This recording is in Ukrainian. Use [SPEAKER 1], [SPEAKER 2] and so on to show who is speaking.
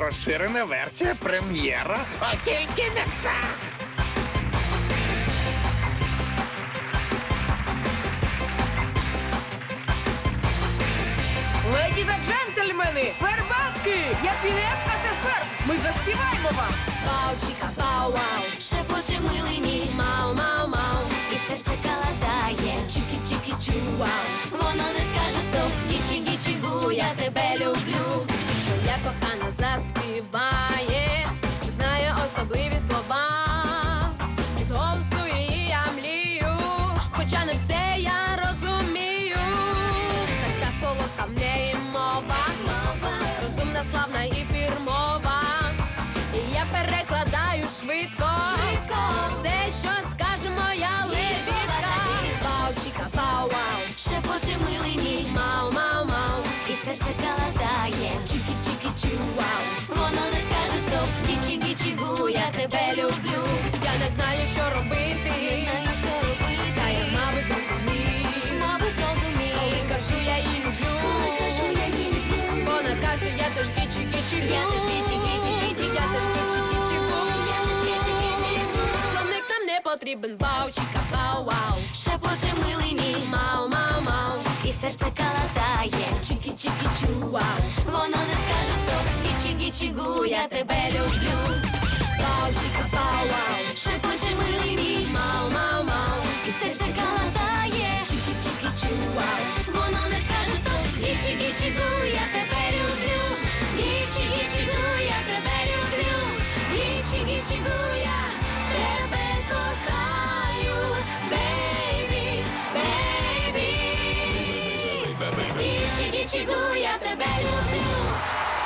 [SPEAKER 1] Розширена версія прем'єра. О, тільки не це.
[SPEAKER 2] Леді та джентльмени, фербатки! Я Фінес, а це ферб! Ми заспіваємо вам!
[SPEAKER 3] Пау-чіка, пау-вау, шепоче милий мій мау-мау-мау, і серце каладає, чікі-чікі-чу-вау. Воно не скаже стоп, гічі-гічі-гу, я тебе люблю. Моя кохана хоча не все я розумію. Така солодка в неї мова, розумна, славна і фірмова. І я перекладаю швидко, все, що скаже моя лебідка. Пау-чіка, пау-вау, шепоче милий мій. Мау-мау-мау, і серце каладає, чікі-чікі-чу-вау. Воно не скаже стоп, гічі-гічі-гу, я тебе люблю. Я не знаю, що робити, вона я теж гічі-гічі-гу.
[SPEAKER 4] Я теж гічі-гічі-гічі-гу.
[SPEAKER 3] Я теж гічі-гічі-гу.
[SPEAKER 4] Я теж гічі-гічі-гу.
[SPEAKER 3] Словник нам не потрібен, бау-чіка, бау-вау.
[SPEAKER 4] Шепоче милий мій,
[SPEAKER 3] Мау-мау-мау,
[SPEAKER 4] і серце калатає.
[SPEAKER 3] чікі-чікі-чу-вау.
[SPEAKER 4] Воно не скаже стоп, гічі-гічі-гу, я тебе люблю.
[SPEAKER 3] Бау-чіка, бау-вау.
[SPEAKER 4] Шепоче милий мій,
[SPEAKER 3] Мау-мау-мау,
[SPEAKER 4] і серце калатає.
[SPEAKER 3] чікі-чікі-чу-вау.
[SPEAKER 4] Воно не скаже стоп, я тебе люблю. кричить, я тебе люблю.